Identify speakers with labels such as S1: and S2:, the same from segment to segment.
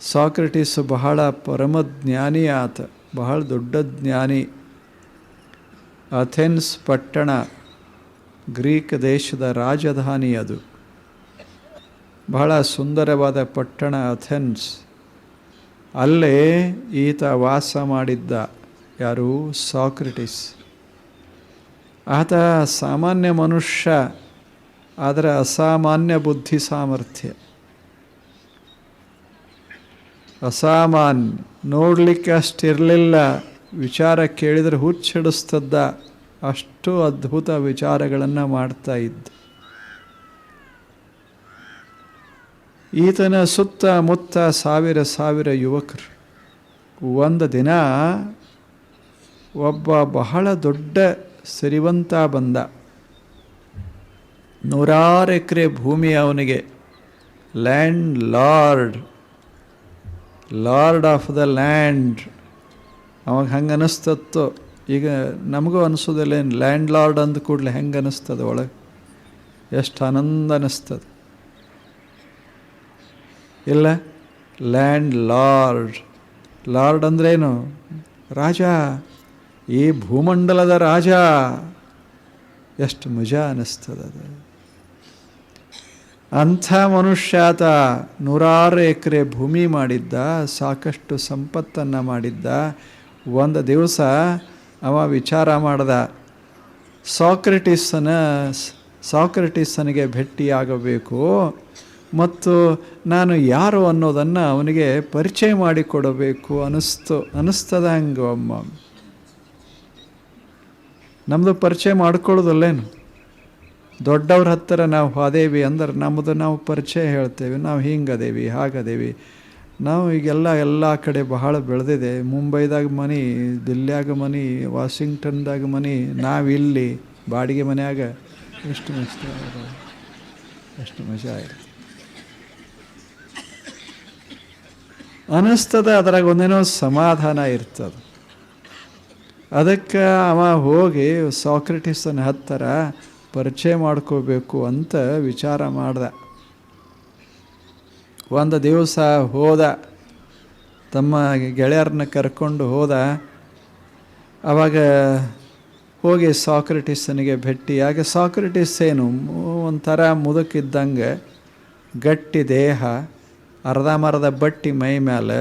S1: Socrates ಬಹಳ ಪರಮಜ್ಞಾನಿ ಆತ, ಬಹಳ ದೊಡ್ಡ ಜ್ಞಾನಿ. ಅಥೆನ್ಸ್ ಪಟ್ಟಣ, ಗ್ರೀಕ್ ದೇಶದ ರಾಜಧಾನಿ ಅದು. ಬಹಳ ಸುಂದರವಾದ ಪಟ್ಟಣ ಅಥೆನ್ಸ್. ಅಲ್ಲೇ ಈತ ವಾಸ ಮಾಡಿದ್ದ, ಯಾರು? ಸಾಕ್ರೆಟಿಸ್. ಆತ ಸಾಮಾನ್ಯ ಮನುಷ್ಯ, ಆದರೆ ಅಸಾಮಾನ್ಯ ಬುದ್ಧಿ ಸಾಮರ್ಥ್ಯ. ಅಸಾಮಾನ್ಯ ನೋಡಲಿಕ್ಕೆ ಅಷ್ಟಿರಲಿಲ್ಲ. ವಿಚಾರ ಕೇಳಿದರೆ ಹುಚ್ಚಿಡಿಸ್ತದ್ದ ಅಷ್ಟು ಅದ್ಭುತ ವಿಚಾರಗಳನ್ನು ಮಾಡ್ತಾ ಇದ್ದ. ಈತನ ಸುತ್ತ ಮುತ್ತ ಸಾವಿರ ಸಾವಿರ ಯುವಕರು. ಒಂದು ದಿನ ಒಬ್ಬ ಬಹಳ ದೊಡ್ಡ ಸಿರಿವಂತ ಬಂದ. ನೂರಾರು ಎಕರೆ ಭೂಮಿ ಅವನಿಗೆ. Landlord lord of the land ಅವಾಗ ಹಂಗೆ ಅನ್ನಿಸ್ತತ್ತು ಈಗ ನಮಗೂ ಅನಿಸೋದಿಲ್ಲ ಏನು ಲ್ಯಾಂಡ್ ಲಾರ್ಡ್ ಅಂದ ಕೂಡಲೇ ಹೆಂಗೆ ಅನ್ನಿಸ್ತದೆ ಒಳಗೆ? ಎಷ್ಟು ಆನಂದ ಅನ್ನಿಸ್ತದೆ ಇಲ್ಲ ಲ್ಯಾಂಡ್ ಲಾರ್ಡ್ ಲಾರ್ಡ್ ಅಂದ್ರೇನು? ರಾಜ, ಈ ಭೂಮಂಡಲದ ರಾಜ. ಎಷ್ಟು ಮಜಾ ಅನ್ನಿಸ್ತದೆ ಅದು. ಅಂಥ ಮನುಷ್ಯಾತ ನೂರಾರು ಎಕರೆ ಭೂಮಿ ಮಾಡಿದ್ದ, ಸಾಕಷ್ಟು ಸಂಪತ್ತನ್ನು ಮಾಡಿದ್ದ. ಒಂದು ದಿವಸ ಅವ ವಿಚಾರ ಮಾಡ್ದ, ಸಾಕ್ರೆಟಿಸನ, ಸಾಕ್ರೆಟಿಸನಿಗೆ ಭೇಟಿಯಾಗಬೇಕು ಮತ್ತು ನಾನು ಯಾರು ಅನ್ನೋದನ್ನು ಅವನಿಗೆ ಪರಿಚಯ ಮಾಡಿಕೊಡಬೇಕು ಅನ್ನಿಸ್ತು ಅನ್ನಿಸ್ತದ ಹಂಗೆ ಅಮ್ಮ? ನಮ್ಮದು ಪರಿಚಯ ಮಾಡ್ಕೊಳ್ಳೋದಲ್ಲೇನು? ದೊಡ್ಡವ್ರ ಹತ್ತಿರ ನಾವು ಅದೇವಿ ಅಂದ್ರೆ ನಮ್ಮದು ನಾವು ಪರಿಚಯ ಹೇಳ್ತೇವೆ, ನಾವು ಹಿಂಗದೇವಿ, ಹಾಗದೇವಿ. ನಾವು ಈಗೆಲ್ಲ ಎಲ್ಲ ಕಡೆ ಬಹಳ ಬೆಳೆದಿದೆ. ಮುಂಬೈದಾಗ ಮನೆ, ದಿಲ್ಲಿಯಾಗ ಮನೆ, ವಾಷಿಂಗ್ಟನ್ದಾಗ ಮನೆ, ನಾವಿಲ್ಲಿ ಬಾಡಿಗೆ ಮನೆಯಾಗ. ಎಷ್ಟು ಮಸ್ತ ಎಷ್ಟು ಮಜಾ ಆಯ್ತು ಅನ್ನಿಸ್ತದೆ ಅದ್ರಾಗ ಒಂದೇನೋ ಸಮಾಧಾನ ಇರ್ತದೆ. ಅದಕ್ಕೆ ಅವ ಹೋಗಿ ಸಾಕ್ರೆಟಿಸನ್ನು ಹತ್ತಿರ ಪರಿಚಯ ಮಾಡ್ಕೋಬೇಕು ಅಂತ ವಿಚಾರ ಮಾಡ್ದೆ. ಒಂದು ದಿವಸ ಹೋದ, ತಮ್ಮ ಗೆಳೆಯರನ್ನ ಕರ್ಕೊಂಡು ಹೋದ. ಅವಾಗ ಹೋಗಿ ಸಾಕ್ರೆಟಿಸನಿಗೆ ಭೇಟಿಯಾಗಿ ಸಾಕ್ರೆಟಿಸ್ ಏನು? ಒಂಥರ ಮುದುಕಿದ್ದಂಗೆ ಗಟ್ಟಿ ದೇಹ ಅರ್ಧಂಬರ್ಧ ಬಟ್ಟಿ ಮೈ ಮೇಲೆ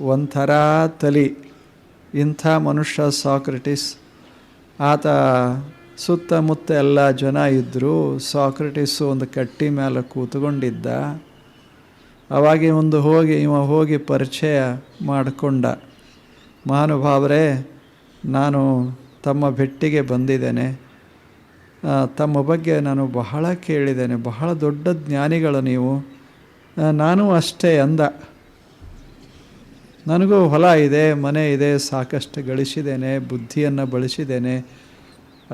S1: ಒಂಥರ ತಲಿ. ಇಂಥ ಮನುಷ್ಯ ಸಾಕ್ರೆಟಿಸ್. ಆತ ಸುತ್ತಮುತ್ತ ಎಲ್ಲ ಜನ ಇದ್ದರು ಸಾಕ್ರೆಟಿಸು ಒಂದು ಕಟ್ಟಿ ಮೇಲೆ ಕೂತ್ಕೊಂಡಿದ್ದ ಅವಾಗೆ ಒಂದು ಹೋಗಿ ಇವ ಹೋಗಿ ಪರಿಚಯ ಮಾಡಿಕೊಂಡ. ಮಹಾನುಭಾವರೇ, ನಾನು ತಮ್ಮ ಭೆಟ್ಟಿಗೆ ಬಂದಿದ್ದೇನೆ. ತಮ್ಮ ಬಗ್ಗೆ ನಾನು ಬಹಳ ಕೇಳಿದ್ದೇನೆ. ಬಹಳ ದೊಡ್ಡ ಜ್ಞಾನಿಗಳು ನೀವು. ನಾನು ಅಷ್ಟೇ ಅಂದ. ನನಗೂ ಹೊಲ ಇದೆ, ಮನೆ ಇದೆ, ಸಾಕಷ್ಟು ಗಳಿಸಿದ್ದೇನೆ, ಬುದ್ಧಿಯನ್ನು ಬಳಸಿದ್ದೇನೆ.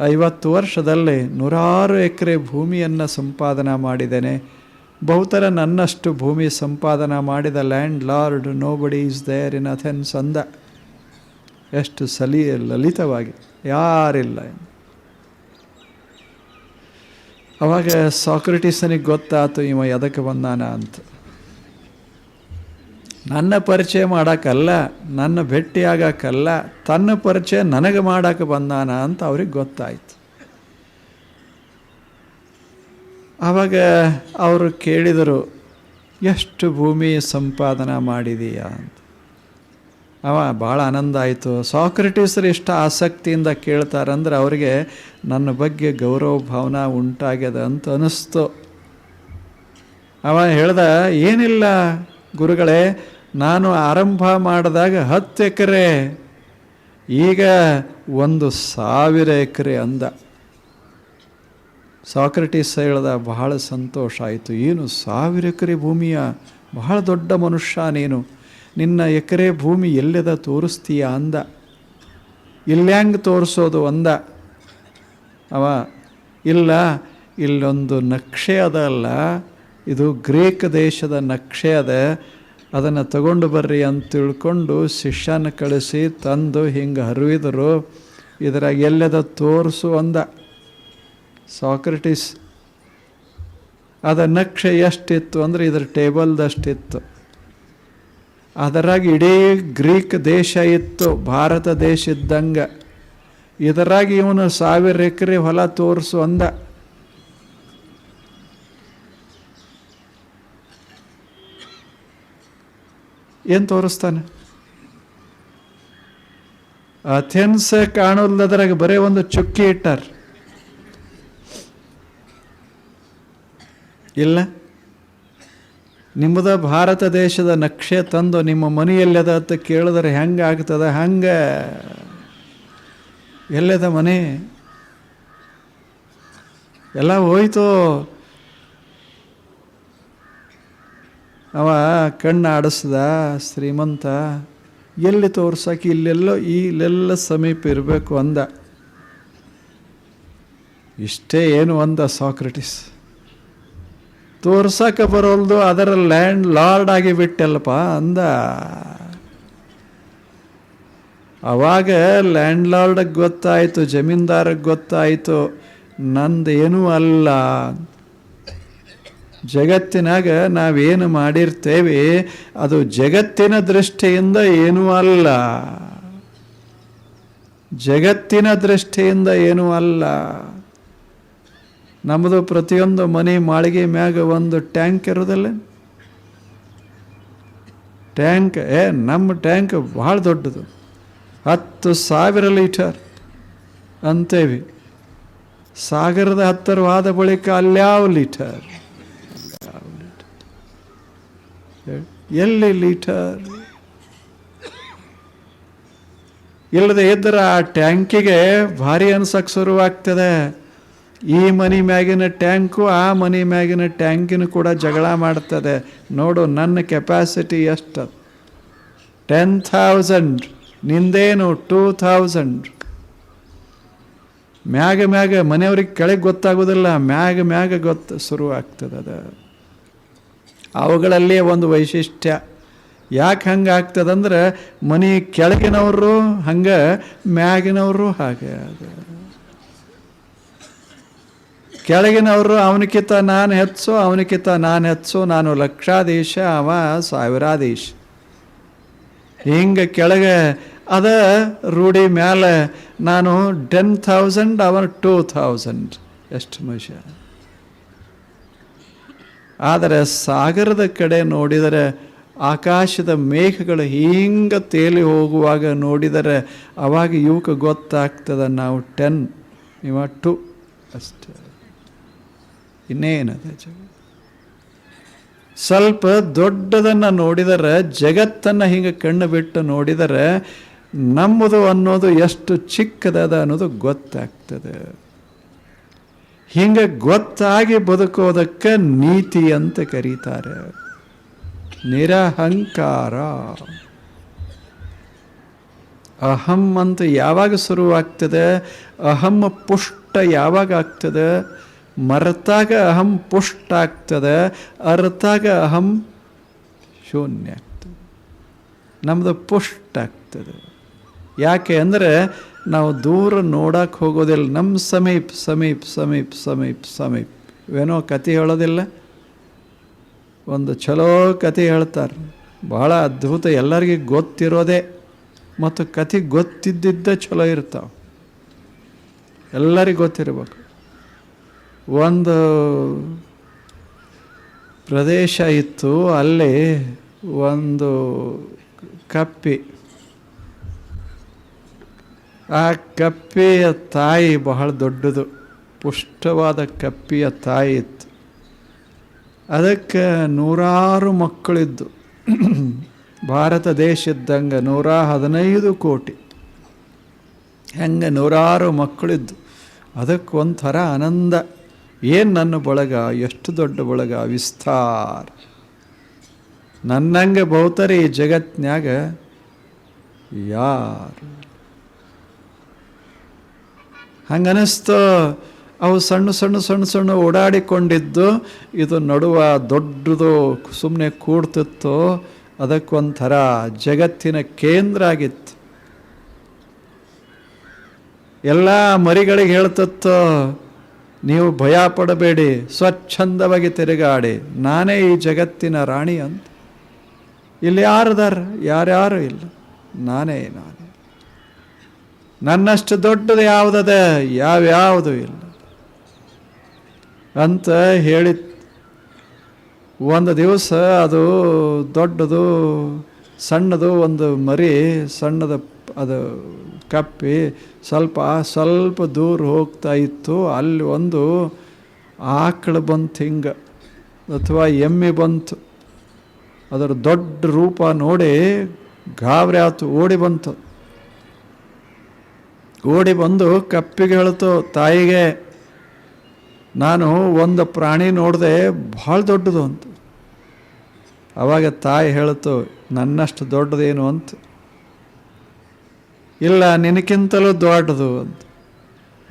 S1: ಐವತ್ತು ವರ್ಷದಲ್ಲಿ ನೂರಾರು ಎಕರೆ ಭೂಮಿಯನ್ನು ಸಂಪಾದನೆ ಮಾಡಿದ್ದೇನೆ. ಬಹುತರ ನನ್ನಷ್ಟು ಭೂಮಿ ಸಂಪಾದನೆ ಮಾಡಿದ landlord nobody is there in Athens ಅಂದ. ಎಷ್ಟು ಸಲಿ, ಲಲಿತವಾಗಿ, ಯಾರಿಲ್ಲ ಅವಾಗ ಸಾಕ್ರೆಟಿಸನಿಗೆ ಗೊತ್ತಾಯ್ತು ಇವ ಎದಕ್ಕೆ ಬಂದಾನ? ಅಂತ. ನನ್ನ ಪರಿಚಯ ಮಾಡೋಕ್ಕಲ್ಲ ನನ್ನ ಭೇಟಿಯಾಗಕ್ಕಲ್ಲ ತನ್ನ ಪರಿಚಯ ನನಗೆ ಮಾಡೋಕ್ಕೆ ಬಂದಾನ ಅಂತ ಅವ್ರಿಗೆ ಗೊತ್ತಾಯಿತು. ಆವಾಗ ಅವರು ಕೇಳಿದರು, ಎಷ್ಟು ಭೂಮಿ ಸಂಪಾದನೆ ಮಾಡಿದೀಯಾ? ಅಂತ. ಅವ ಭಾಳ ಆನಂದ ಆಯಿತು. ಸಾಕ್ರೆಟಿಸರು ಎಷ್ಟು ಆಸಕ್ತಿಯಿಂದ ಕೇಳ್ತಾರಂದ್ರೆ ಅವರಿಗೆ ನನ್ನ ಬಗ್ಗೆ ಗೌರವ ಭಾವನೆ ಉಂಟಾಗ್ಯದ ಅಂತ ಅನ್ನಿಸ್ತು ಅವ ಹೇಳ್ದ, ಏನಿಲ್ಲ ಗುರುಗಳೇ, ನಾನು ಆರಂಭ ಮಾಡಿದಾಗ ಹತ್ತು ಎಕರೆ, ಈಗ ಒಂದು ಸಾವಿರ ಎಕರೆ ಅಂದ. ಸಾಕ್ರೆಟಿಸ್ ಹೇಳ್ದ, ಬಹಳ ಸಂತೋಷ ಆಯಿತು. ಏನು ಸಾವಿರ ಎಕರೆ ಭೂಮಿಯ? ಬಹಳ ದೊಡ್ಡ ಮನುಷ್ಯ ನೀನು. ನಿನ್ನ ಎಕರೆ ಭೂಮಿ ಎಲ್ಲೆದ ತೋರಿಸ್ತೀಯ ಅಂದ. ಇಲ್ಲ್ಯಾಂಗ್ ತೋರಿಸೋದು ಅಂದ. ಅವ, ಇಲ್ಲ, ಇಲ್ಲೊಂದು ನಕ್ಷೆ ಅದಲ್ಲ. ಇದು ಗ್ರೀಕ್ ದೇಶದ ನಕ್ಷೆ ಅದ. ಅದನ್ನು ತಗೊಂಡು ಬರ್ರಿ ಅಂತ ತಿಳ್ಕೊಂಡು ಶಿಷ್ಯನ ಕಳಿಸಿ ತಂದು ಹಿಂಗೆ ಹರಿವಿದರು. ಇದ್ರಾಗ ಎಲ್ಲದ ತೋರಿಸು ಅಂದ. ಸಾಕ್ರೆಟಿಸ್, ಅದ ನಕ್ಷೆ ಎಷ್ಟಿತ್ತು ಅಂದರೆ ಇದ್ರ ಟೇಬಲ್ದಷ್ಟಿತ್ತು. ಅದರಾಗ ಇಡೀ ಗ್ರೀಕ್ ದೇಶ ಇತ್ತು, ಭಾರತ ದೇಶ ಇದ್ದಂಗೆ. ಇದರಾಗಿ ಇವನು ಸಾವಿರ ಎಕರೆ ಹೊಲ ತೋರಿಸು ಅಂದ. ಏನು ತೋರಿಸ್ತಾನೆ? ಅಥೆನ್ಸ್ ಕಾಣೋಲ್ಲದ್ರಾಗ ಬರೇ ಒಂದು ಚುಕ್ಕಿ ಇಟ್ಟಾರ. ಇಲ್ಲ. ನಿಮ್ಮದ ಭಾರತ ದೇಶದ ನಕ್ಷೆ ತಂದು ನಿಮ್ಮ ಮನೆಯಲ್ಲದ ಅಂತ ಕೇಳಿದ್ರೆ ಹೆಂಗೆ ಆಗ್ತದ? ಹಂಗೆ. ಎಲ್ಲದ ಮನೆ? ಎಲ್ಲ ಹೋಯ್ತು. ಅವ ಕಣ್ಣು ಆಡಿಸ್ದ, ಶ್ರೀಮಂತ, ಎಲ್ಲಿ ತೋರ್ಸಕ್ಕೆ ಇಲ್ಲೆಲ್ಲೋ ಇಲ್ಲೆಲ್ಲ ಸಮೀಪ ಇರಬೇಕು ಅಂದ. ಇಷ್ಟೇ ಏನು ಅಂದ ಸಾಕ್ರೆಟಿಸ್. ತೋರ್ಸಕ್ಕೆ ಬರೋಲ್ದು ಅದರ ಲ್ಯಾಂಡ್ ಲಾರ್ಡ್ ಆಗಿ ಬಿಟ್ಟಲ್ಲಪ್ಪ ಅಂದ. ಅವಾಗ ಲ್ಯಾಂಡ್ ಲಾರ್ಡ್ಗೆ ಗೊತ್ತಾಯಿತು, ಜಮೀನ್ದಾರಿಗೆ ಗೊತ್ತಾಯಿತು, ನಂದೇನೂ ಅಲ್ಲ. ಜಗತ್ತಿನಾಗ ನಾವೇನು ಮಾಡಿರ್ತೇವೆ, ಅದು ಜಗತ್ತಿನ ದೃಷ್ಟಿಯಿಂದ ಏನೂ ಅಲ್ಲ. ಜಗತ್ತಿನ ದೃಷ್ಟಿಯಿಂದ ಏನೂ ಅಲ್ಲ. ನಮ್ಮದು ಪ್ರತಿಯೊಂದು ಮನೆ ಮಾಳಿಗೆ ಮ್ಯಾಗ ಒಂದು ಟ್ಯಾಂಕ್ ಇರೋದಲ್ಲ? ಟ್ಯಾಂಕ್, ಏ, ನಮ್ಮ ಟ್ಯಾಂಕ್ ಭಾಳ ದೊಡ್ಡದು. ಹತ್ತು ಸಾವಿರ ಲೀಟರ್ ಅಂತೇವಿ. ಸಾಗರದ ಹತ್ತರವಾದ ಬಳಿಕ ಅಲ್ಯಾವ ಲೀಟರ್? ಎಲ್ಲಿ ಲೀಟರ್? ಇಲ್ಲದೆ ಇದ್ದರೆ ಆ ಟ್ಯಾಂಕಿಗೆ ಭಾರಿ ಅನ್ಸಕ್ಕೆ ಶುರುವಾಗ್ತದೆ. ಈ ಮನಿ ಮ್ಯಾಗಿನ ಟ್ಯಾಂಕು ಆ ಮನಿ ಮ್ಯಾಗಿನ ಟ್ಯಾಂಕಿನ ಕೂಡ ಜಗಳ ಮಾಡ್ತದೆ. ನೋಡು ನನ್ನ ಕೆಪಾಸಿಟಿ ಎಷ್ಟು? ಟೆನ್ ಥೌಸಂಡ್ ನಿಂದೇನು ಟೂ ಥೌಸಂಡ್ ಮ್ಯಾಗ ಮ್ಯಾಗ ಮನೆಯವ್ರಿಗೆ ಕೆಳಗೆ ಗೊತ್ತಾಗೋದಿಲ್ಲ. ಮ್ಯಾಗ ಮ್ಯಾಗ ಗೊತ್ತು ಶುರು ಆಗ್ತದೆ ಅದು. ಅವುಗಳಲ್ಲಿ ಒಂದು ವೈಶಿಷ್ಟ್ಯ. ಯಾಕೆ ಹಂಗೆ ಆಗ್ತದಂದ್ರೆ ಮನೆ ಕೆಳಗಿನವರು ಹಂಗೆ, ಮ್ಯಾಗಿನವರು ಹಾಗೆ. ಅದು ಕೆಳಗಿನವರು ಅವನಕ್ಕಿಂತ ನಾನು ಹೆಚ್ಚು ಅವನಕ್ಕಿಂತ ನಾನು ಹೆಚ್ಚು, ನಾನು ಲಕ್ಷಾಧೀಶ, ಅವ ಸಾವಿರಾಧೀಶ. ಹಿಂಗೆ ಕೆಳಗೆ ಅದ ರೂಢಿ ಮ್ಯಾಲೆ ನಾನು ಟೆನ್ ಥೌಸಂಡ್ ಅವನು ಟೂ ಥೌಸಂಡ್ ಎಷ್ಟು ಮನುಷ್ಯ. ಆದರೆ ಸಾಗರದ ಕಡೆ ನೋಡಿದರೆ ಆಕಾಶದ ಮೇಘಗಳು ಹಿಂಗೆ ತೇಲಿ ಹೋಗುವಾಗ ನೋಡಿದರೆ ಅವಾಗ ಇವಕ್ಕೆ ಗೊತ್ತಾಗ್ತದೆ ನಾವು ಟೆನ್, ಇವ ಟು ಅಷ್ಟೇ. ಇನ್ನೇನದ ಸ್ವಲ್ಪ ದೊಡ್ಡದನ್ನು ನೋಡಿದರೆ, ಜಗತ್ತನ್ನು ಹಿಂಗೆ ಕಣ್ಣು ಬಿಟ್ಟು ನೋಡಿದರೆ ನಮ್ಮದು ಅನ್ನೋದು ಎಷ್ಟು ಚಿಕ್ಕದದ ಅನ್ನೋದು ಗೊತ್ತಾಗ್ತದೆ. ಹಿಂಗೆ ಗೊತ್ತಾಗಿ ಬದುಕೋದಕ್ಕೆ ನೀತಿ ಅಂತ ಕರೀತಾರೆ. ನಿರಹಂಕಾರ. ಅಹಂ ಅಂತ ಯಾವಾಗ ಶುರುವಾಗ್ತದೆ? ಅಹಂ ಪುಷ್ಟ ಯಾವಾಗ ಆಗ್ತದೆ? ಮರ್ತಾಗ ಅಹಂ ಪುಷ್ಟ ಆಗ್ತದೆ, ಅರ್ತಾಗ ಅಹಂ ಶೂನ್ಯ ಆಗ್ತದೆ. ನಮ್ಮದು ಪುಷ್ಟ ಆಗ್ತದೆ. ಯಾಕೆ ಅಂದರೆ ನಾವು ದೂರ ನೋಡಕ್ಕೆ ಹೋಗೋದಿಲ್ಲ. ನಮ್ಮ ಸಮೀಪ ಸಮೀಪ ಸಮೀಪ ಸಮೀಪ ಸಮೀಪ. ಏನೋ ಕತೆ ಹೇಳೋದಿಲ್ಲ? ಒಂದು ಚಲೋ ಕತೆ ಹೇಳ್ತಾರೆ. ಭಾಳ ಅದ್ಭುತ. ಎಲ್ಲರಿಗೆ ಗೊತ್ತಿರೋದೇ. ಮತ್ತು ಕತೆ ಗೊತ್ತಿದ್ದಿದ್ದ ಚಲೋ ಇರ್ತಾವೆ. ಎಲ್ಲರಿಗೂ ಗೊತ್ತಿರಬೇಕು. ಒಂದು ಪ್ರದೇಶ ಇತ್ತು. ಅಲ್ಲಿ ಒಂದು ಕಪ್ಪಿ ಆ ಕಪ್ಪೆಯ ತಾಯಿ ಬಹಳ ದೊಡ್ಡದು. ಪುಷ್ಟವಾದ ಕಪ್ಪಿಯ ತಾಯಿ ಇತ್ತು. ಅದಕ್ಕೆ ನೂರಾರು ಮಕ್ಕಳಿದ್ದು. ಭಾರತ ದೇಶ ಇದ್ದಂಗೆ ನೂರ ಹದಿನೈದು ಕೋಟಿ. ಹೆಂಗೆ ನೂರಾರು ಮಕ್ಕಳಿದ್ದು. ಅದಕ್ಕೆ ಒಂಥರ ಆನಂದ. ಏನು ನನ್ನ ಬಳಗ? ಎಷ್ಟು ದೊಡ್ಡ ಬಳಗ? ವಿಸ್ತಾರ. ನನ್ನಂಗೆ ಬಹುತರಿ ಈ ಜಗತ್ನ್ಯಾಗ ಯಾರು ಹಂಗನಿಸ್ತು. ಅವು ಸಣ್ಣ ಸಣ್ಣ ಸಣ್ಣ ಸಣ್ಣ ಓಡಾಡಿಕೊಂಡಿದ್ದು. ಇದು ನಡುವ ದೊಡ್ಡದು ಸುಮ್ಮನೆ ಕೂಡ್ತಿತ್ತು. ಅದಕ್ಕೊಂಥರ ಜಗತ್ತಿನ ಕೇಂದ್ರ ಆಗಿತ್ತು. ಎಲ್ಲ ಮರಿಗಳಿಗೆ ಹೇಳ್ತಿತ್ತು, ನೀವು ಭಯ ಪಡಬೇಡಿ, ಸ್ವಚ್ಛಂದವಾಗಿ ತಿರುಗಾಡಿ, ನಾನೇ ಈ ಜಗತ್ತಿನ ರಾಣಿ ಅಂತ. ಇಲ್ಲಿ ಯಾರದಾರ? ಯಾರ್ಯಾರು ಇಲ್ಲ. ನಾನೇ ನಾನೇ. ನನ್ನಷ್ಟು ದೊಡ್ಡದು ಯಾವುದದ? ಯಾವ್ಯಾವುದು ಇಲ್ಲ. ಅಂತ ಹೇಳಿ ಒಂದು ದಿವಸ ಅದು ದೊಡ್ಡದು, ಸಣ್ಣದು ಒಂದು ಮರಿ, ಸಣ್ಣದ ಅದು ಕಪ್ಪಿ ಸ್ವಲ್ಪ ಸ್ವಲ್ಪ ದೂರ ಹೋಗ್ತಾ ಇತ್ತು. ಅಲ್ಲಿ ಒಂದು ಆಕಳು ಬಂತು ಹಿಂಗೆ, ಅಥವಾ ಎಮ್ಮೆ ಬಂತು. ಅದರ ದೊಡ್ಡ ರೂಪ ನೋಡಿ ಗಾಬರಿ ಆಯ್ತು, ಓಡಿ ಬಂತು. ಓಡಿ ಬಂದು ಕಪ್ಪಿಗೆ ಹೇಳ್ತು, ತಾಯಿಗೆ, ನಾನು ಒಂದು ಪ್ರಾಣಿ ನೋಡಿದೆ ಭಾಳ ದೊಡ್ಡದು ಅಂತ. ಅವಾಗ ತಾಯಿ ಹೇಳ್ತು, ನನ್ನಷ್ಟು ದೊಡ್ಡದೇನು ಅಂತ? ಇಲ್ಲ, ನಿನಕ್ಕಿಂತಲೂ ದೊಡ್ಡದು ಅಂತ.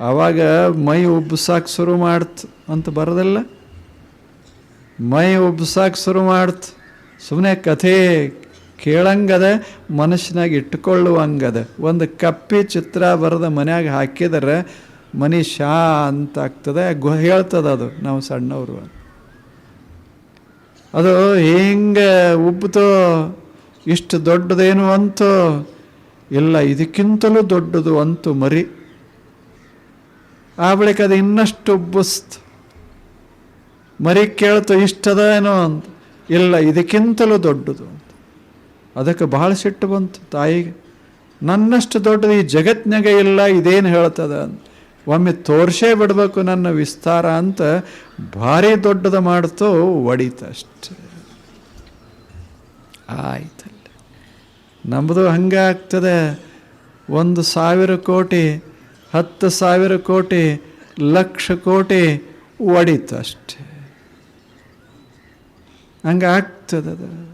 S1: ಆವಾಗ ಮೈ ಉಬ್ಬಿಸಾಕ್ ಶುರು ಮಾಡ್ತು ಅಂತ ಬರೋದಿಲ್ಲ? ಮೈ ಉಬ್ಬಿಸೋಕೆ ಶುರು ಮಾಡ್ತು. ಸುಮ್ಮನೆ ಕಥೆ ಕೇಳಂಗದ ಮನಸ್ಸಿನಾಗ ಇಟ್ಟುಕೊಳ್ಳುವಂಗದ. ಒಂದು ಕಪ್ಪಿ ಚಿತ್ರ ಬರೆದ ಮನ್ಯಾಗ ಹಾಕಿದರೆ ಮನಿ ಶಾಂತ ಆಗ್ತದೆ. ಗೊ ಹೇಳ್ತದೆ ಅದು, ನಾವು ಸಣ್ಣವರು ಅದು ಹಿಂಗೆ ಉಬ್ಬಿತು ಇಷ್ಟು ದೊಡ್ಡದೇನು ಅಂತೋ, ಇಲ್ಲ ಇದಕ್ಕಿಂತಲೂ ದೊಡ್ಡದು ಅಂತು ಮರಿ. ಆ ಬಳಿಕ ಅದು ಇನ್ನಷ್ಟು ಉಬ್ಬಿಸ್ತು. ಮರಿ ಕೇಳ್ತು ಇಷ್ಟದ ಏನೋ ಅಂತ. ಇಲ್ಲ ಇದಕ್ಕಿಂತಲೂ ದೊಡ್ಡದು. ಅಂತ ಅದಕ್ಕೆ ಬಹಳ ಸಿಟ್ಟು ಬಂತು ತಾಯಿಗೆ. ನನ್ನಷ್ಟು ದೊಡ್ಡದು ಈ ಜಗತ್ನಾಗ ಇಲ್ಲ, ಇದೇನು ಹೇಳ್ತದ? ಒಮ್ಮೆ ತೋರ್ಸೇ ಬಿಡಬೇಕು ನನ್ನ ವಿಸ್ತಾರ ಅಂತ ಭಾರಿ ದೊಡ್ಡದು ಮಾಡ್ತು ಒಡಿತಷ್ಟೆ ಆಯ್ತಲ್ಲ. ನಮ್ಮದು ಹಂಗೆ ಆಗ್ತದೆ. ಒಂದು ಸಾವಿರ ಕೋಟಿ, ಹತ್ತು ಸಾವಿರ ಕೋಟಿ, ಲಕ್ಷ ಕೋಟಿ ಒಡಿತು ಅಷ್ಟೆ. ಹಂಗೆ ಆಗ್ತದದ.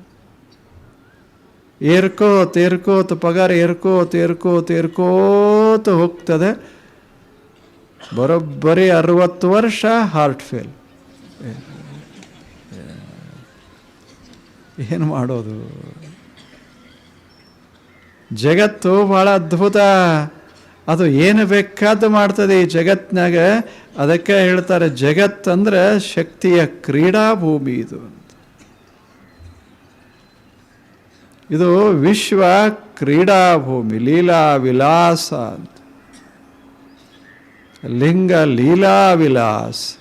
S1: ಏರ್ಕೋತ ಏರ್ಕೋತ ಪಗಾರ ಏರ್ಕೋತ ಏರ್ಕೋತ ಏರ್ಕೋತ ಹೋಗ್ತದೆ. ಬರೋಬ್ಬರಿ ಅರವತ್ತು ವರ್ಷ ಹಾರ್ಟ್ ಫೇಲ್ ಏನು ಮಾಡೋದು? ಜಗತ್ತು ಭಾಳ ಅದ್ಭುತ. ಅದು ಏನು ಬೇಕಾದ್ದು ಮಾಡ್ತದೆ ಈ ಜಗತ್ನಾಗ ಅದಕ್ಕೆ ಹೇಳ್ತಾರೆ, ಜಗತ್ತಂದ್ರೆ ಶಕ್ತಿಯ ಕ್ರೀಡಾಭೂಮಿ ಇದು ಅಂತ ಇದು ವಿಶ್ವ ಕ್ರೀಡಾಭೂಮಿ ಲೀಲಾ ವಿಲಾಸ ಅಂತ. ಲಿಂಗ ಲೀಲಾ ವಿಲಾಸ್.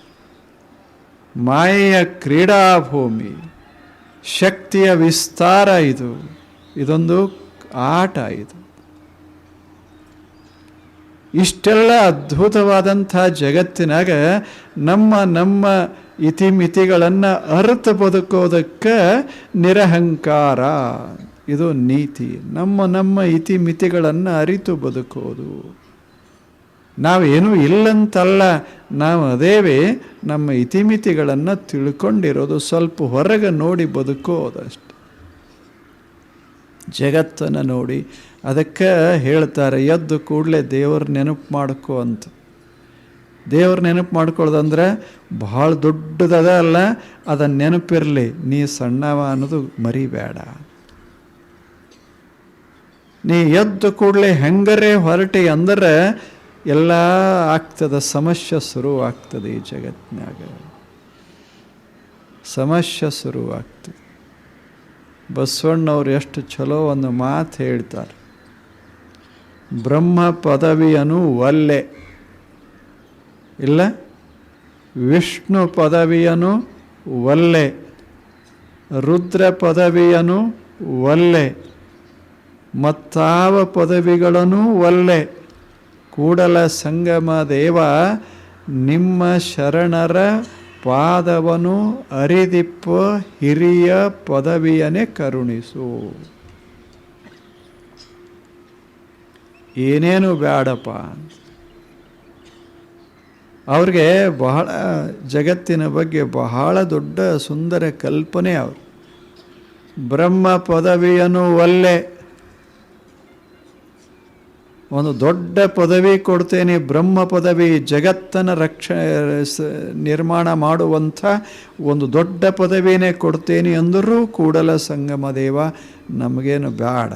S1: ಮಾಯೆಯ ಕ್ರೀಡಾಭೂಮಿ ಶಕ್ತಿಯ ವಿಸ್ತಾರ ಇದು. ಇದೊಂದು ಆಟ ಇದು. ಇಷ್ಟೆಲ್ಲ ಅದ್ಭುತವಾದಂಥ ಜಗತ್ತಿನಾಗ ನಮ್ಮ ನಮ್ಮ ಇತಿಮಿತಿಗಳನ್ನು ಅರ್ಥ ಬದುಕೋದಕ್ಕೆ ನಿರಹಂಕಾರ. ಇದು ನೀತಿ. ನಮ್ಮ ನಮ್ಮ ಇತಿಮಿತಿಗಳನ್ನು ಅರಿತು ಬದುಕೋದು ನಾವೇನೂ ಇಲ್ಲಂತಲ್ಲ, ನಾವು ಅದೇವೆ ನಮ್ಮ ಇತಿಮಿತಿಗಳನ್ನು ತಿಳ್ಕೊಂಡಿರೋದು, ಸ್ವಲ್ಪ ಹೊರಗೆ ನೋಡಿ ಬದುಕೋದಷ್ಟೆ ಜಗತ್ತನ್ನು ನೋಡಿ, ಅದಕ್ಕೆ ಹೇಳ್ತಾರೆ, ಎದ್ದು ಕೂಡಲೇ ದೇವ್ರ ನೆನಪು ಮಾಡ್ಕೋ ಅಂತ. ದೇವ್ರ ನೆನಪು ಮಾಡ್ಕೊಳ್ಳೋದಂದ್ರೆ ಭಾಳ ದೊಡ್ಡದದ ಅಲ್ಲ ಅದನ್ನು ನೆನಪಿರಲಿ, ನೀ ಸಣ್ಣವ ಅನ್ನೋದು ಮರಿಬೇಡ. ನೀ ಎದ್ದು ಕೂಡಲೇ ಹೆಂಗರೇ ಹೊರಟಿ ಅಂದ್ರೆ ಎಲ್ಲ ಆಗ್ತದ, ಸಮಸ್ಯೆ ಶುರುವಾಗ್ತದೆ ಈ ಜಗತ್ತಿನಾಗ. ಸಮಸ್ಯೆ ಶುರುವಾಗ್ತದೆ. ಬಸವಣ್ಣವ್ರು ಎಷ್ಟು ಚಲೋ ಒಂದು ಮಾತು ಹೇಳ್ತಾರೆ. ಬ್ರಹ್ಮ ಪದವಿಯನು ಒಲ್ಲೆ. ಇಲ್ಲ? ವಿಷ್ಣು ಪದವಿಯನು ಒಲ್ಲೆ. ರುದ್ರ ಪದವಿಯನು ಒಲ್ಲೆ. ಮತ್ತಾವ ಪದವಿಗಳನ್ನು ಒಲ್ಲೆ. ಕೂಡಲ ಸಂಗಮ ದೇವ, ನಿಮ್ಮ ಶರಣರ ಪಾದವನು ಅರಿದಿಪ್ಪ ಹಿರಿಯ ಪದವಿಯನೇ ಕರುಣಿಸು. ಏನೇನು ಬೇಡಪ್ಪ ಅವ್ರಿಗೆ ಬಹಳ, ಜಗತ್ತಿನ ಬಗ್ಗೆ ಬಹಳ ದೊಡ್ಡ ಸುಂದರ ಕಲ್ಪನೆ ಅವರು. ಬ್ರಹ್ಮ ಪದವಿಯನ್ನು ಒಲ್ಲೆ. ಒಂದು ದೊಡ್ಡ ಪದವಿ ಕೊಡ್ತೇನೆ, ಬ್ರಹ್ಮ ಪದವಿ ಜಗತ್ತನ್ನು ರಕ್ಷ ನಿರ್ಮಾಣ ಮಾಡುವಂಥ ಒಂದು ದೊಡ್ಡ ಪದವಿನೇ ಕೊಡ್ತೇನೆ ಅಂದರೂ ಕೂಡಲ ಸಂಗಮ ದೇವ, ನಮಗೇನು ಬೇಡ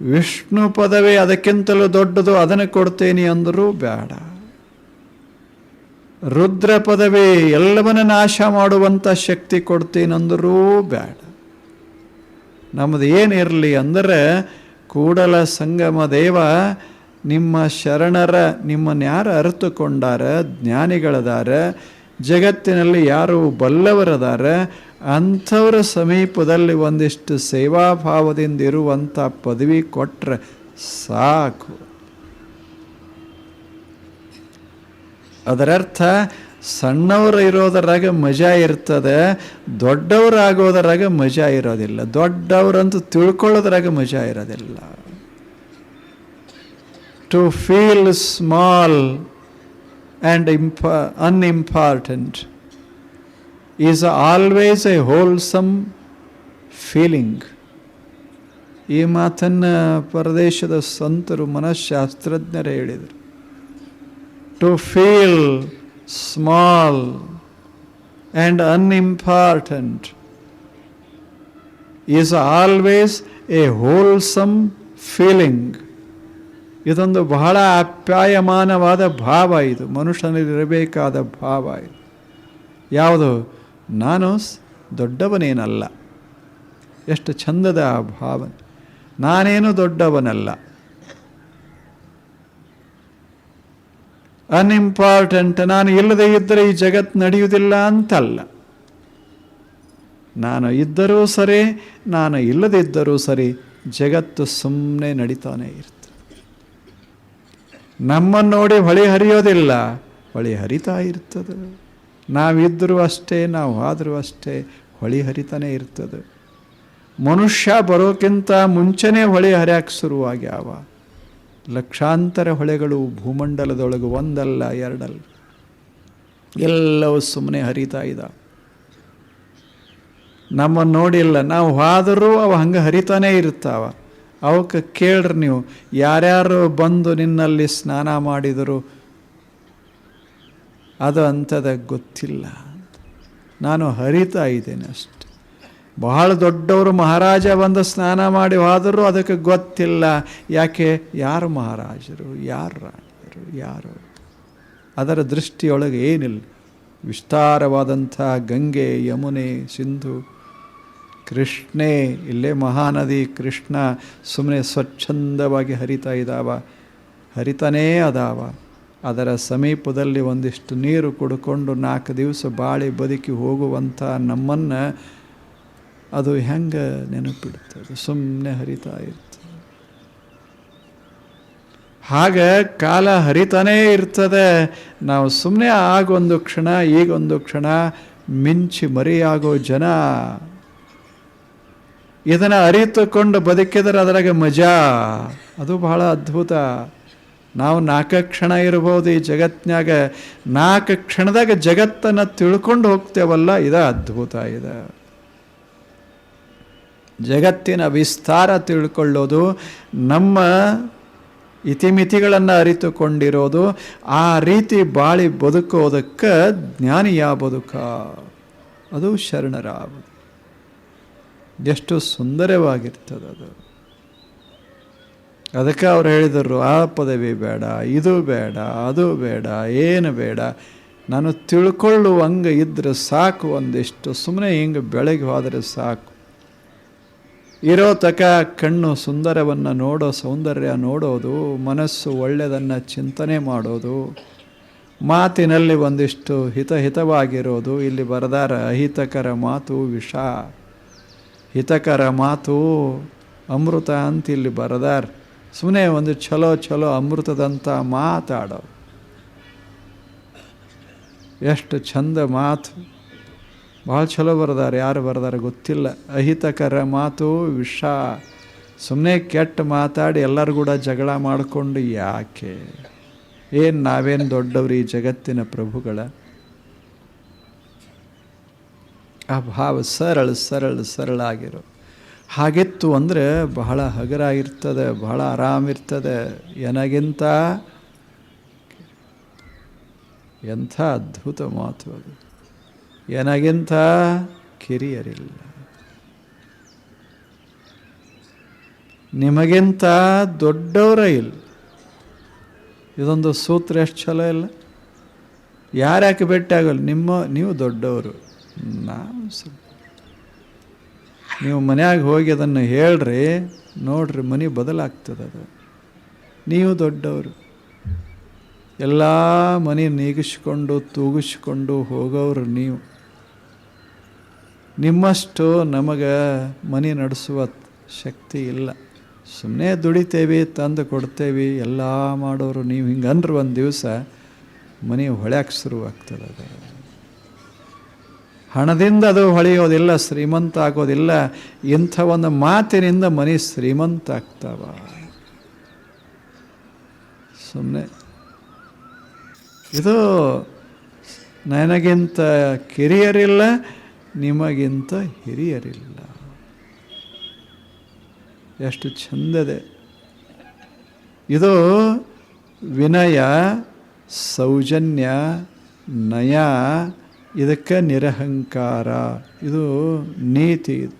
S1: ವಿಷ್ಣು ಪದವಿ ಅದಕ್ಕಿಂತಲೂ ದೊಡ್ಡದು ಅದನ್ನು ಕೊಡ್ತೇನೆ ಅಂದರೂ ಬೇಡ ರುದ್ರ ಪದವಿ ಎಲ್ಲವನ್ನ ನಾಶ ಮಾಡುವಂಥ ಶಕ್ತಿ ಕೊಡ್ತೀನಂದರೂ ಬೇಡ ನಮ್ಮದು ಏನಿರಲಿ ಅಂದರೆ ಕೂಡಲ ಸಂಗಮ ದೇವ, ನಿಮ್ಮ ಶರಣರ ನಿಮ್ಮನ್ನು ಯಾರು ಅರಿತುಕೊಂಡಾರ, ಜ್ಞಾನಿಗಳದಾರ, ಜಗತ್ತಿನಲ್ಲಿ ಯಾರು ಬಲ್ಲವರದಾರ, ಅಂಥವರ ಸಮೀಪದಲ್ಲಿ ಒಂದಿಷ್ಟು ಸೇವಾಭಾವದಿಂದ ಇರುವಂಥ ಪದವಿ ಕೊಟ್ಟರೆ ಸಾಕು. ಅದರರ್ಥ ಸಣ್ಣವರು ಇರೋದರಾಗ ಮಜಾ ಇರ್ತದೆ, ದೊಡ್ಡವರಾಗೋದರಾಗ ಮಜಾ ಇರೋದಿಲ್ಲ. ದೊಡ್ಡವರಂತೂ ತಿಳ್ಕೊಳ್ಳೋದ್ರಾಗ ಮಜಾ ಇರೋದಿಲ್ಲ. To feel small and ಇಂಪ unimportant is always a wholesome feeling ಈ ಮಾತನ್ನು ಪರದೇಶದ ಸಂತರು ಮನಃಶಾಸ್ತ್ರಜ್ಞರೇ ಹೇಳಿದರು. To feel small and unimportant, is always a wholesome feeling. ಇದೊಂದು ಬಹಳ ಅಪ್ಯಾಯಮಾನವಾದ ಭಾವ ಇದು. ಮನುಷ್ಯನಲ್ಲಿರಬೇಕಾದ ಭಾವ ಇದು. ಯಾವುದು? ನಾನು ದೊಡ್ಡವನೇನಲ್ಲ. ಎಷ್ಟು ಚಂದದ ಆ ಭಾವನೆ. ನಾನೇನು ದೊಡ್ಡವನಲ್ಲ. ಅನ್ಇಂಪಾರ್ಟೆಂಟ್ ನಾನು ಇಲ್ಲದೆ ಇದ್ದರೆ ಈ ಜಗತ್ತು ನಡೆಯುವುದಿಲ್ಲ ಅಂತಲ್ಲ. ನಾನು ಇದ್ದರೂ ಸರಿ, ನಾನು ಇಲ್ಲದಿದ್ದರೂ ಸರಿ, ಜಗತ್ತು ಸುಮ್ಮನೆ ನಡೀತಾನೆ ಇರ್ತದೆ ನಮ್ಮನ್ನು ನೋಡಿ ಹೊಳೆ ಹರಿಯೋದಿಲ್ಲ, ಹೊಳಿ ಹರಿತಾ ಇರ್ತದೆ. ನಾವಿದ್ದರೂ ಅಷ್ಟೇ, ನಾವು ಆದರೂ ಅಷ್ಟೇ, ಹೊಳಿ ಹರಿತಾನೆ ಇರ್ತದೆ. ಮನುಷ್ಯ ಬರೋಕ್ಕಿಂತ ಮುಂಚೆನೇ ಹೊಳೆ ಹರಿಯಕ್ಕೆ ಶುರುವಾಗ್ಯಾವ. ಲಕ್ಷಾಂತರ ಹೊಳೆಗಳು ಭೂಮಂಡಲದೊಳಗೆ ಒಂದಲ್ಲ, ಎರಡಲ್ಲ. ಎಲ್ಲವೂ ಸುಮ್ಮನೆ ಹರಿತಾ ಇದ್ದ. ನಮ್ಮನ್ನು ನೋಡಿಲ್ಲ. ನಾವು ಹಾದರೂ ಅವು ಹಂಗೆ ಹರಿತಾನೇ ಇರ್ತಾವ ಅವಕ್ಕೆ ಕೇಳ್ರಿ ನೀವು, ಯಾರ್ಯಾರು ಬಂದು ನಿನ್ನಲ್ಲಿ ಸ್ನಾನ ಮಾಡಿದರು, ಅದು ಅಂಥದ ಗೊತ್ತಿಲ್ಲ ನಾನು ಹರಿತಾ ಇದ್ದೇನೆ ಅಷ್ಟೆ. ಬಹಳ ದೊಡ್ಡವರು ಮಹಾರಾಜ ಬಂದು ಸ್ನಾನ ಮಾಡಿ ಹೋದರೂ ಅದಕ್ಕೆ ಗೊತ್ತಿಲ್ಲ. ಯಾಕೆ? ಯಾರು ಮಹಾರಾಜರು? ಯಾರು ರಾಣಿಯರು ಯಾರು? ಅದರ ದೃಷ್ಟಿಯೊಳಗೆ ಏನಿಲ್ಲ. ವಿಸ್ತಾರವಾದಂಥ ಗಂಗೆ, ಯಮುನೆ, ಸಿಂಧು, ಕೃಷ್ಣೇ, ಇಲ್ಲೇ ಮಹಾನದಿ, ಕೃಷ್ಣ ಸುಮ್ಮನೆ ಸ್ವಚ್ಛಂದವಾಗಿ ಹರಿತಾ ಇದ್ದಾವ ಹರಿತಾನೇ ಅದಾವ. ಅದರ ಸಮೀಪದಲ್ಲಿ ಒಂದಿಷ್ಟು ನೀರು ಕುಡ್ಕೊಂಡು ನಾಲ್ಕು ದಿವಸ ಬಾಳಿ ಬದುಕಿ ಹೋಗುವಂಥ ನಮ್ಮನ್ನು ಅದು ಹೆಂಗೆ ನೆನಪಿಡ್ತದೆ? ಸುಮ್ಮನೆ ಹರಿತಾ ಇರ್ತದೆ ಹಾಗೆ ಕಾಲ ಹರಿತಾನೇ ಇರ್ತದೆ. ನಾವು ಸುಮ್ಮನೆ ಆಗೊಂದು ಕ್ಷಣ, ಈಗೊಂದು ಕ್ಷಣ ಮಿಂಚಿ ಮರಿಯಾಗೋ ಜನ. ಇದನ್ನು ಅರಿತುಕೊಂಡು ಬದುಕಿದರೆ ಅದರಾಗ ಮಜಾ. ಅದು ಬಹಳ ಅದ್ಭುತ. ನಾವು ನಾಲ್ಕು ಕ್ಷಣ ಇರ್ಬೋದು ಈ ಜಗತ್ತಿನಾಗ ನಾಲ್ಕು ಕ್ಷಣದಾಗ ಜಗತ್ತನ್ನು ತಿಳ್ಕೊಂಡು ಹೋಗ್ತೇವಲ್ಲ, ಇದು ಅದ್ಭುತ ಇದೆ. ಜಗತ್ತಿನ ವಿಸ್ತಾರ ತಿಳ್ಕೊಳ್ಳೋದು, ನಮ್ಮ ಇತಿಮಿತಿಗಳನ್ನು ಅರಿತುಕೊಂಡಿರೋದು, ಆ ರೀತಿ ಬಾಳಿ ಬದುಕೋದಕ್ಕೆ ಜ್ಞಾನಿಯ ಬದುಕ. ಅದು ಶರಣರ ಎಷ್ಟು ಸುಂದರವಾಗಿರ್ತದೆ ಅದು. ಅದಕ್ಕೆ ಅವ್ರು ಹೇಳಿದರು, ಆ ಪದವಿ ಬೇಡ, ಇದು ಬೇಡ, ಅದು ಬೇಡ, ಏನು ಬೇಡ. ನಾನು ತಿಳ್ಕೊಳ್ಳುವಂಗೆ ಇದ್ದರೆ ಸಾಕು ಒಂದಿಷ್ಟು. ಸುಮ್ಮನೆ ಹಿಂಗೆ ಬೆಳಗ್ಗೆ ಹೋದರೆ ಸಾಕು. ಇರೋ ತಕ ಕಣ್ಣು ಸುಂದರವನ್ನು ನೋಡೋ ಸೌಂದರ್ಯ ನೋಡೋದು, ಮನಸ್ಸು ಒಳ್ಳೆಯದನ್ನು ಚಿಂತನೆ ಮಾಡೋದು, ಮಾತಿನಲ್ಲಿ ಒಂದಿಷ್ಟು ಹಿತಹಿತವಾಗಿರೋದು ಇಲ್ಲಿ ಬರದಾರ, ಅಹಿತಕರ ಮಾತು ವಿಷ. ಹಿತಕರ ಮಾತು ಅಮೃತ ಅಂತ ಇಲ್ಲಿ ಬರದಾರ. ಸುಮ್ಮನೆ ಒಂದು ಚಲೋ ಚಲೋ ಅಮೃತದಂಥ ಮಾತಾಡೋ ಎಷ್ಟು ಚಂದ ಮಾತು. ಭಾಳ ಚಲೋ ಬರ್ದಾರೆ, ಯಾರು ಬರ್ದಾರೆ ಗೊತ್ತಿಲ್ಲ. ಅಹಿತಕರ ಮಾತು ವಿಷ. ಸುಮ್ಮನೆ ಕೆಟ್ಟ ಮಾತಾಡಿ ಎಲ್ಲರೂ ಕೂಡ ಜಗಳ ಮಾಡಿಕೊಂಡು ಯಾಕೆ? ಏನು ನಾವೇನು ದೊಡ್ಡವ್ರು ಈ ಜಗತ್ತಿನ ಪ್ರಭುಗಳ? ಆ ಭಾವ ಸರಳ ಸರಳ ಸರಳ ಆಗಿರೋ. ಹಾಗೆತ್ತು ಅಂದರೆ ಬಹಳ ಹಗರಾಗಿರ್ತದೆ, ಬಹಳ ಆರಾಮಿರ್ತದೆ. ಏನಾಗಿಂತ ಎಂಥ ಅದ್ಭುತ ಮಾತು ಅದು. ಏನಾಗಿಂತ ಕಿರಿಯರಿಲ್ಲ. ನಿಮಗಿಂತ ದೊಡ್ಡವರ ಇಲ್ಲ. ಇದೊಂದು ಸೂತ್ರ ಎಷ್ಟು ಛಲೋ ಇಲ್ಲ? ಯಾರ್ಯಾಕೆ ಭೇಟಿ ಆಗಲ್ಲ? ನಿಮ್ಮ, ನೀವು ದೊಡ್ಡವರು. ನಾವು ಸ್ವಲ್ಪ ನೀವು ಮನೆಯಾಗ ಹೋಗಿ ಅದನ್ನು ಹೇಳ್ರಿ, ನೋಡ್ರಿ ಮನೆ ಬದಲಾಗ್ತದೆ ಅದು. ನೀವು ದೊಡ್ಡವರು. ಎಲ್ಲ ಮನೆ ನೀಗಿಸ್ಕೊಂಡು, ತೂಗಿಸ್ಕೊಂಡು ಹೋಗೋರು ನೀವು. ನಿಮ್ಮಷ್ಟು ನಮಗೆ ಮನೆ ನಡೆಸುವ ಶಕ್ತಿ ಇಲ್ಲ. ಸುಮ್ಮನೆ ದುಡಿತೇವಿ, ತಂದು ಕೊಡ್ತೇವಿ, ಎಲ್ಲ ಮಾಡೋರು ನೀವು ಹಿಂಗೆ ಅಂದ್ರೆ ಒಂದು ದಿವಸ ಮನೆ ಹೊಳ್ಯಾಕೆ ಶುರುವಾಗ್ತದೆ ಅದು. ಹಣದಿಂದ ಅದು ಹೊಳೆಯೋದಿಲ್ಲ, ಶ್ರೀಮಂತ ಆಗೋದಿಲ್ಲ, ಇಂಥ ಒಂದು ಮಾತಿನಿಂದ ಮನೆ ಶ್ರೀಮಂತ ಆಗ್ತಾವ. ಸುಮ್ಮನೆ ಇದು ನನಗಿಂತ ಕಿರಿಯರಿಲ್ಲ ನಿಮಗಿಂತ ಹಿರಿಯರಿಲ್ಲ. ಎಷ್ಟು ಚಂದದೆ. ಇದು ವಿನಯ ಸೌಜನ್ಯ ನಯ ಇದಕ್ಕೆ ನಿರಹಂಕಾರ. ಇದು ನೀತಿ. ಇದು